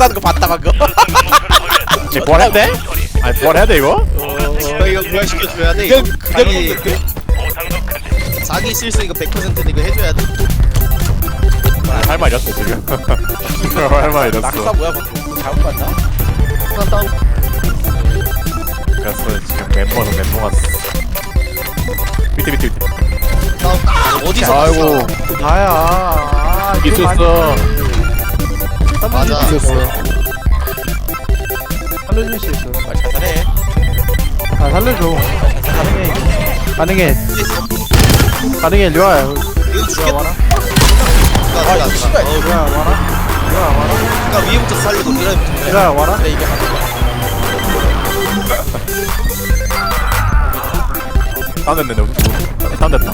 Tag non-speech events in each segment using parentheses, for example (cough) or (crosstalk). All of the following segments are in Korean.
낙사하는 거 봤다 방금 (laughs) 쟤 부활했대? 아니 부활해야 돼 이거? 어 이거 부활시켜줘야 돼 이거 그냥 그냥 자기 그. 자기 실수 이거 100%는 이거 해줘야 돼 할말 잃었어 지금 (laughs) 할말 낙사 잃었어 뭐야 방금 잘못 봤나? 하나 다운 그래서 지금 멤버는 왔어 밑에 밑에 밑에 다운 어디서 아이고? 나야. 아, 있었어 맞아 살려줄 수 있어. 말 자살해 아 살려줘. 가능해. 가능해. 가능해. 류아. 이거 죽겠다 아 씨발 어, 류아 와라. 류아 와라. 그러니까 위에부터 살리고 그래부터 류아 와라. 그래 이게 맞는 거야 다운됐네 우리 다운됐다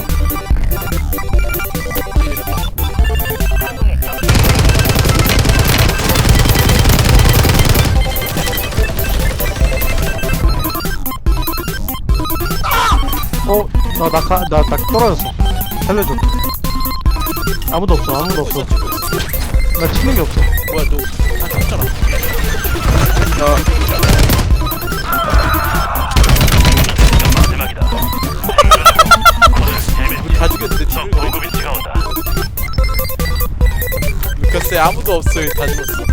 어, 나 낙하, 나, 나 떨어졌어. 살려줘. 아무도 없어, 아무도 없어. 나 치는 게 없어. 뭐야 너 아 잡잖아 마지막이다. 다 죽였는데 적 뒤를 온다. 루카스에 아무도 없어요 다 죽었어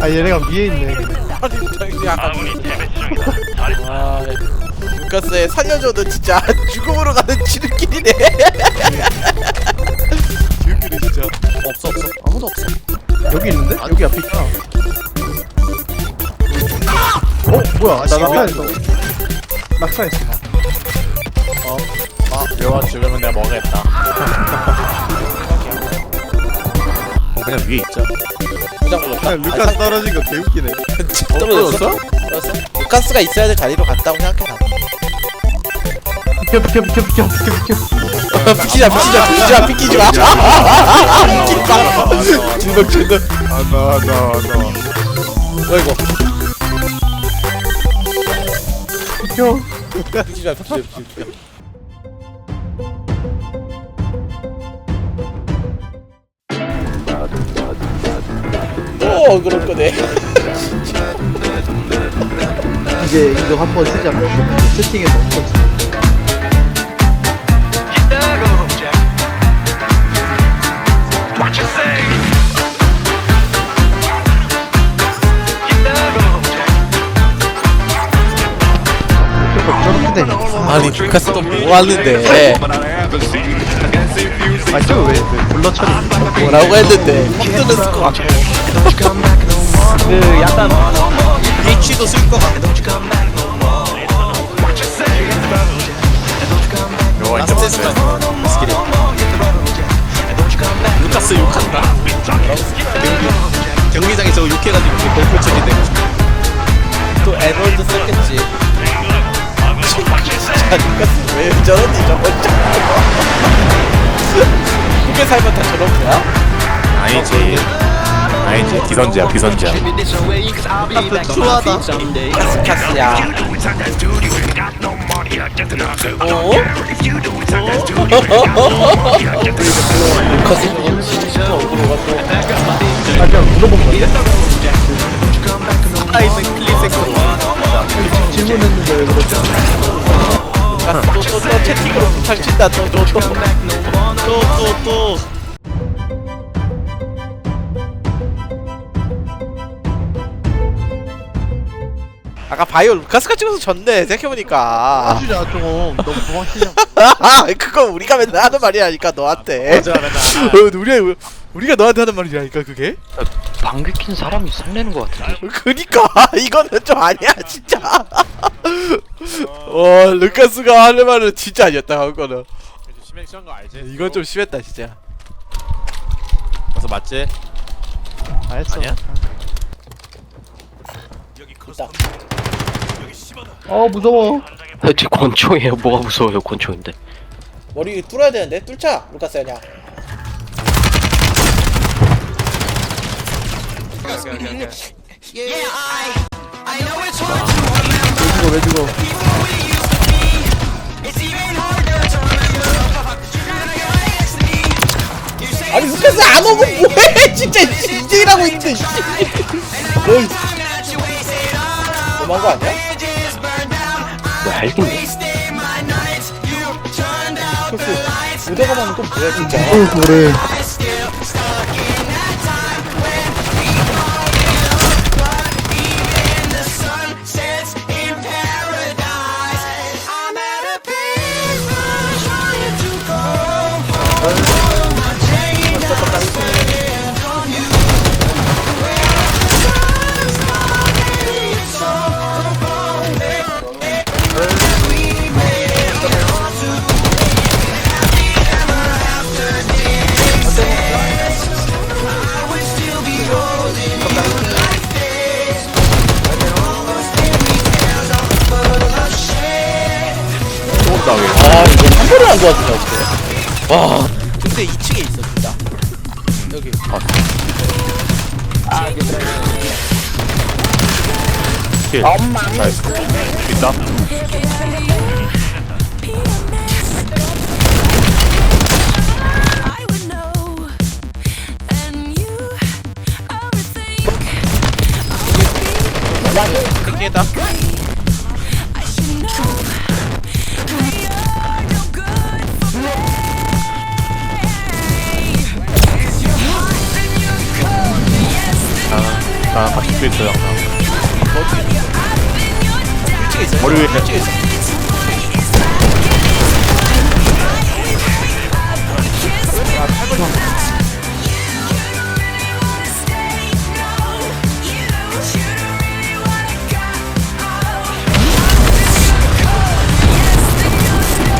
아, 얘네가 위에 있네. 아니 당연히 아까 아군이 재배치 중이다. 잘아 루카스에 살려줘도 진짜 (laughs) 죽음으로 가는 지름길이네 지름길이 진짜 없어 없어 아무도 없어 여기 있는데? 여기 앞에 있잖아. 어, 뭐야? 나 낙사했어. 낙사했어. 려와 죽으면 내가 먹어야겠다 어, 그냥 위에 있자 부장 불렀다 루카스 떨어진 거 개웃기네 (laughs) 떨어졌어? 떨어졌어? 루카스가 있어야 될 자리로 갔다고 생각해 나 비켜, 비켜, 비켜, 비켜, 비켜, 비켜. 비키자 비키자 비키자 비키지 마 비키지 마. 중독 중독 아나 나 나. 어이구 비켜. 마 비키지 마. 오 그럴 거네 이제 이거 한번 쓰잖아. 세팅해서 한번 쓰. 아니 루카스 또 뭐 하는데 아, 저거 왜, 왜 블러 처리. 뭐라고 했는데 힘드는 같고 그, 약간, H도 쓸 려와 이제 라스트 스타일 스킬이. 루카스 욕한다. 경기, 경기장에서 욕해가지고 골프 쳐기 되고. 또 에놀드 썼겠지. 진짜 루카스 왜 저러니 저거 (laughs) 크게 살면 다 저런 거야? 아니지 아니지? 비선지야 비선지야. 루카스 추하다. 카스 카스야. 어? 루카스 진짜 억울해가 또 아, 그냥 물어본 건데? 아이는 클립 세컨 질문했는데 왜 그랬죠? 또또또 채팅으로 부탁 친다. 또또또 또또 아까 바이오 루카스가 찍어서 졌네 생각해보니까 주자, 좀. 너무 도망치냐. (laughs) 그거 우리가 맨날 하는 말이라니까 너한테 맞아 맞아 어, 우리가 우리가 너한테 하는 말이라니까 그게 방귀 낀 사람이 설레는 것 같은데 그니까 (laughs) 이거는 좀 아니야 진짜 어 루카스가 하는 말은 진짜 아니었다 그거는 거 알지? 이건 좀 심했다 진짜 그래서 맞지? 다 했어. 아니야? 있다 어, 무서워. 제 권총이에요 뭐가 무서워요 권총인데 머리 뚫어야 되는데 뚫자 루카스 그냥 왜 죽어, 왜 죽어. 앞에서 안 오고 뭐해 (laughs) 진짜 이질하고 있는데 씨. (laughs) 거 아니야? 뭐 알겠네. 그래서 오다가만 또 뭐야 진짜 그래 여기 킬. 나이스. 있다. Overthink. 땡기겠다 나랑 같이 수 있어요, 항상. 머리 위에. 1층에 있어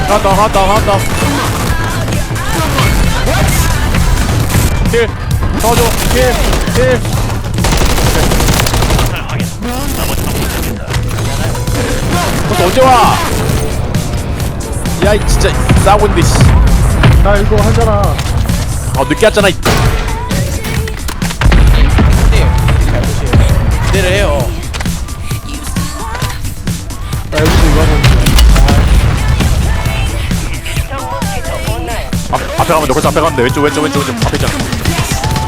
한다, 한다, 한다. 킬. 도와줘. 킬. 킬. 언제 와? 야, 이 진짜 싸우고 있는데, 씨. 나 이거 하잖아 아, 늦게 왔잖아, 이. 기대를 해요 나 여기서 이거 하고 앞, 앞에 가면 돼. 벌써 앞에 가면 돼. 왼쪽, 왼쪽, 왼쪽, 왼쪽. 앞에 있잖아.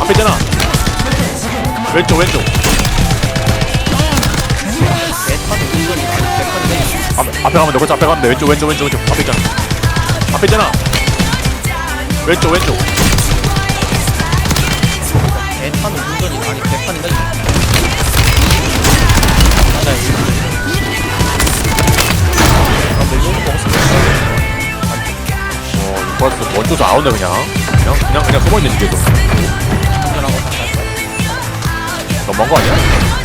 앞에 있잖아. 왼쪽, 왼쪽. 앞, 앞에 가면 돼. 벌써 앞에 가면 돼. 왼쪽, 왼쪽, 왼쪽, 왼쪽. 앞에 있잖아. 앞에 있잖아. 왼쪽, 왼쪽. 대판 운전이 아니 대판인데 어, 벌써 원쪽에서 아웃네, 그냥. 그냥, 그냥, 그냥 숨어있네, 계속. 너무한 거 아니야?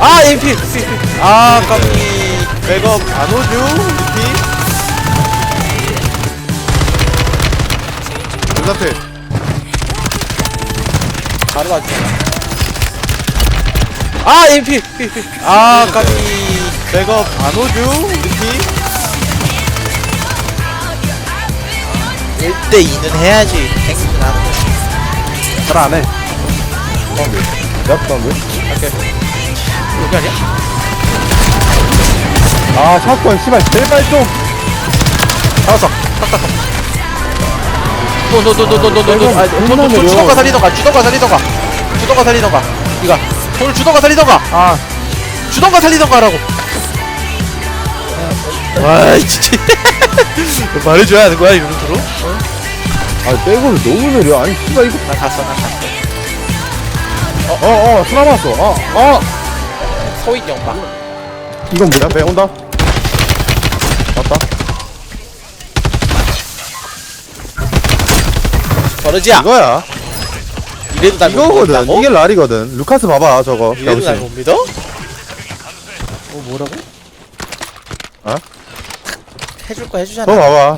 아 MP 아 까비 백업 안 오죠 MP 눈앞에 바로 가지 아 MP 아 까비 백업 안 오죠 MP 1대2는 해야지. 탱크는 안 돼. 잘안 해. 몇 번? 오케이 여기 아니야? 아 사건 씨발 제발 좀. 잡았어. 노노노노노노노 아 손, 손, 느려. 주던가 살리던가 주던가 살리던가. 주던가 살리던가. 이거. 손을 주던가 살리던가. 아. 주던가 살리던가 하라고. 와 진짜. (laughs) 말해줘야 하는 거야 이런 식으로? 아 백업이 너무 느려. 아니 씨발 이거. 나 갔어 나 갔어. 어어 수나 왔어. 어어 서윗 영박 이건 뭐야? 배 온다. 맞다. 버르지야 이거야. 이래도 날못 이거거든. 믿는다고? 이게 랄이거든. 루카스 봐봐 저거. 이래도 날 야구신. 못 믿어? 어 뭐라고? 어? 해줄 거 해주잖아 너 봐봐.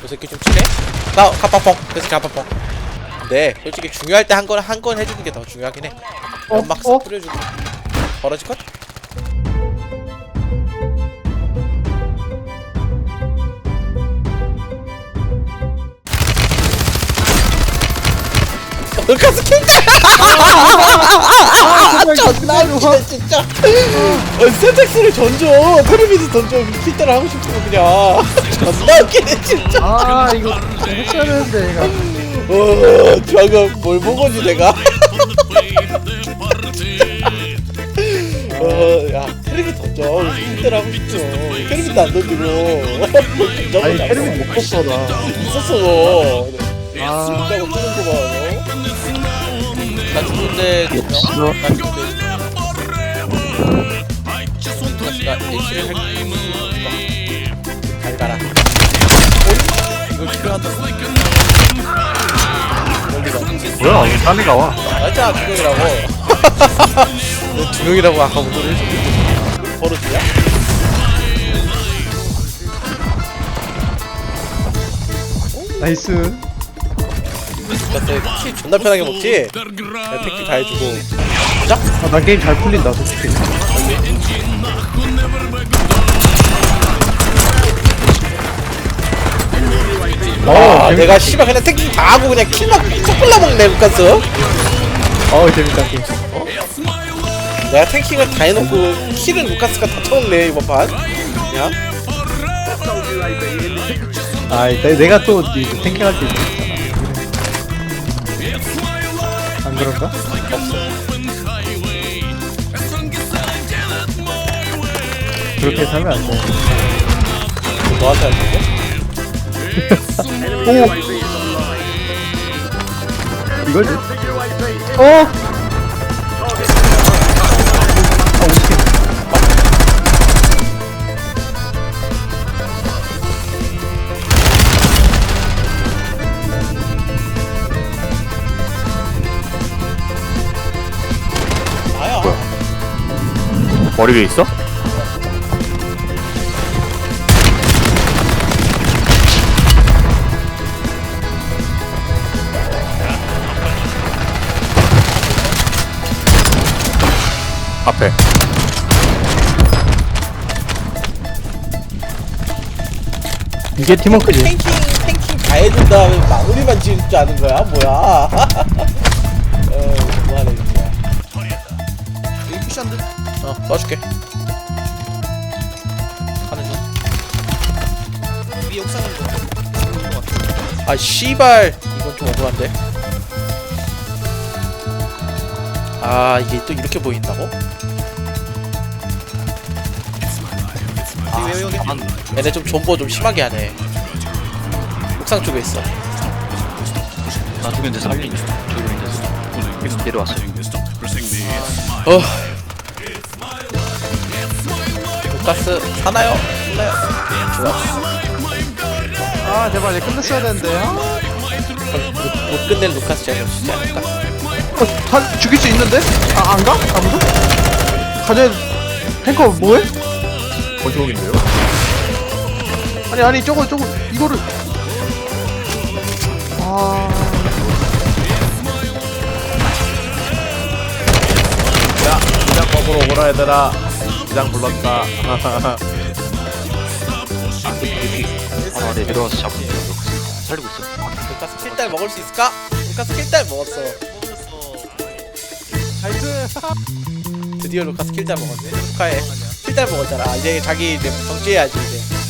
저 새끼 좀 치네? 나 카파펑 그 새끼 카파펑 근데 솔직히 중요할 때 한 건 한 건 해주는 게 더 중요하긴 해. 어? 연막 어? 뿌려주고 벌어질 것? 얼카스 킨다! 존나 웃기네 진짜 어, 세텍스를 던져 테레비전 던져 킨다를 하고 싶으면 그냥 (laughs) 존나 웃기네 진짜 아 이거 했어야 되는데 얘가 어 방금 뭘 보고지 내가? 어 야 테레비 던져 킨다를 하고 싶어. 테레비도 안 던지고. 아니 테레비 못 봤어 나. 있었어 너. 아, 있다고 뜨는 거 봐. 나 죽는데 나 죽는데. 나 H를 할잘 가라. 이거 필요하다 뭐야 이게 딴 애가 와. 맞아 두 명이라고. (laughs) 너 두 명이라고 아까 오늘 해줬는데 버릇이야? 나이스. 그때 키 존나 편하게 먹지? 내가 택시 다 해주고. 아, 나 게임 잘 풀린다 솔직히 아 재밌다. 내가 씨발 그냥 택시 다 하고 그냥 킬만 척불라 먹네 루카스 어 재밌다 게임 내가 탱킹을 다 해놓고 킬은 루카스가 다 쳐먹네 이번 판 야? 아 내, 내가 또 이제 탱킹할 때 있잖아 안 그런가? 그렇게 살면 안돼 너한테 할텐데 오 이거지? 어? 아 나야 머리 위에 있어? 이게 팀워크지. 탱킹 탱킹 다 해준 다음에 마무리만 지을 줄 아는 거야? 뭐야? (laughs) 어 뭐하네 진짜. 여기 푸시한데? 어 도와줄게. 가는 중. 위에 옥상에 있는 아 씨발. 이건 좀 억울한데. 아 이게 또 이렇게 보인다고? 얘네 좀 존버 좀 심하게 하네 옥상 쪽에 있어 나 죽은 데서 살린 죽은 데서 계속 내려왔어 어 루카스 사나요? 사나요? 좋았어 아 제발 이제 끝냈어야 되는데 아. 못, 못 끝낼 루카스 잘못이지 않을까? 어, 다 죽일 수 있는데? 아, 안 가? 아무도? 가자, 탱커 뭐해? 권총인데요? 아니, 아니, 저거, 저거, 이거를. 아. 야 시장 먹으러 오거라 얘들아 시장 불렀다 (laughs) 바로 아래 내려와서 잡으면 돼 살리고 있어 루카스 킬딸 먹을 수 있을까? 루카스 킬딸 먹었어 드디어 루카스 킬딸 먹었네 축하해 킬딸 먹었잖아. 이제 자기 이제 정지해야지 이제